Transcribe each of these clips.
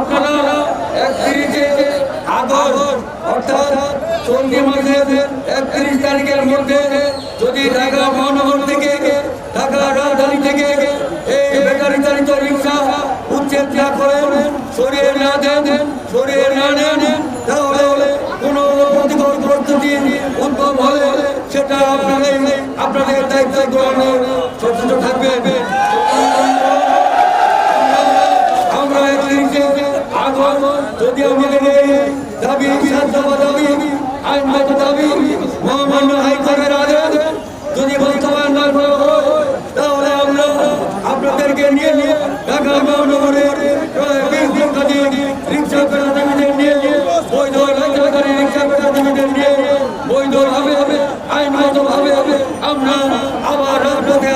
আপনারা একত্রিশে আগস্ট, অর্থাৎ চলতি মাসের একত্রিশ তারিখের মধ্যে যদি ঢাকা মহানগর থেকে, ঢাকা রাজধানী থেকে এই বেকারি চালিত রিক্সা উচ্ছেদ না করেন, সরিয়ে না দেন, সরিয়ে না নেন, তাহলে কোনো প্রতিকূল প্রস্তুতি উদ্ভব হলে সেটা আপনাদের আপনাদের দায়িত্ব গ্রহণে সচেতন থাকবে। যদি আমাদের এই দাবি সাধ্যবা দাবি, আইনগত দাবি, মহামান্য হাইকোর্টের আদেশ যদি বাস্তবায়ন না করা হয়, তাহলে আমরা আপনাদেরকে নিয়ে নিয়ে ঢাকা হবে আমরা আবার রাজপথে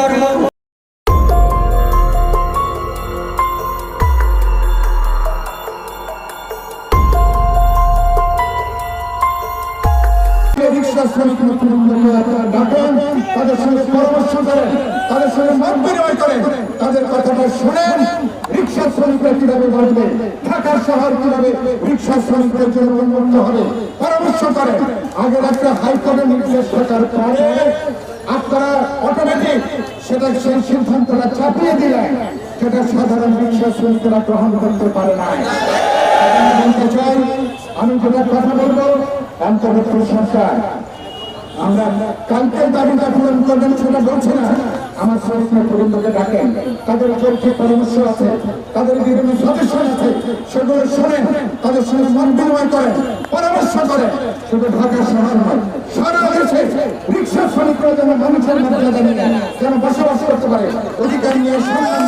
রিক্সা শ্রমিক অটোমেটিক সেটা সেই সিদ্ধান্তটা চাপিয়ে দিলেন। সেটা সাধারণ রিক্সা শ্রমিকরা গ্রহণ করতে পারে না আমি যেটা কথা বলব অন্তর্বর্তী সরকার, আমরা কালকে দাবিটা পূরণ করবেন সেটা বলছি না। আমার সরকার পরিবারকে ডাকেন, তাদের চোখে পরামর্শ আছে, তাদের বিভিন্ন সদস্য আছে, সেগুলো শোনেন তাদের সঙ্গে মন বিনিময় করেন পরামর্শ করেন শুধু ঢাকা শহর নয়, সারা দেশে রিক্সা শ্রমিকরা যেন মানুষের মর্যাদা যেন বসবাস করতে পারে, অধিকার নিয়ে সম্মান